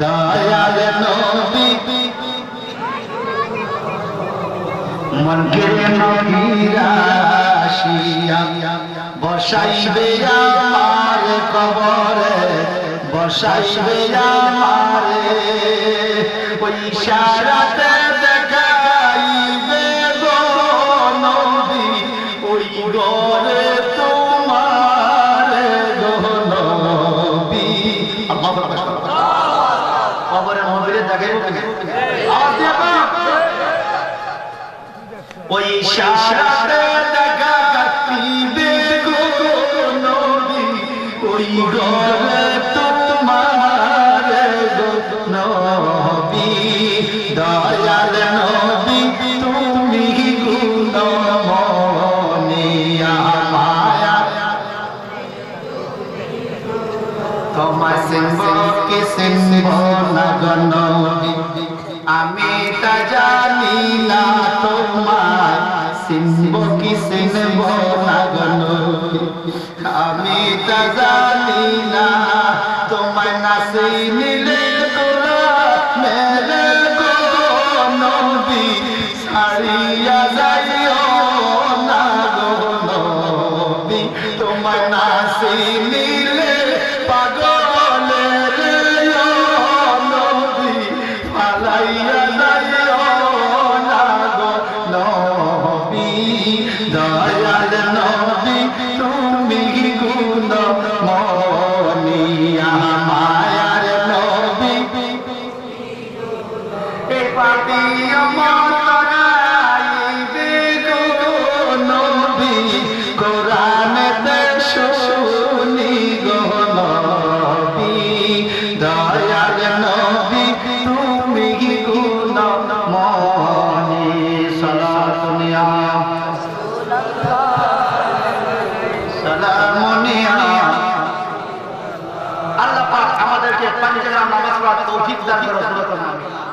দয়াল নবী। মনকে নবীরাশিয়া বসাইবে আমার কবরে, বসাইবে আমারে। ওই ইশারাতে দেখাইবে গো নবী, ওই গরে তোমার গো নবী। আল্লাহু আকবার। কবরের মন্দিরে দেখে আওয়াজ দিয়ে। ওই সারাতে দেখা কাটিবে গো নবী ওই গরে তোমার গো নবী দয়াল নবী তুমি গুণ মনিয়া মায়া তোমার সিংহ কি সিংহ নগনবী আমি তা জানি না তোমার সিংহ কি সিংহ নগনবী আমি তা জানি না। তোমার নাসি নিলে তোরা, মেরে নবী ছাড়িয়া যাইও না গো নবী তোমার নাসি নিলে মায়ার নবী। পাপি আমারাইবে আমাদেরকে যেন নামাজ পড়ার তৌফিক দান করো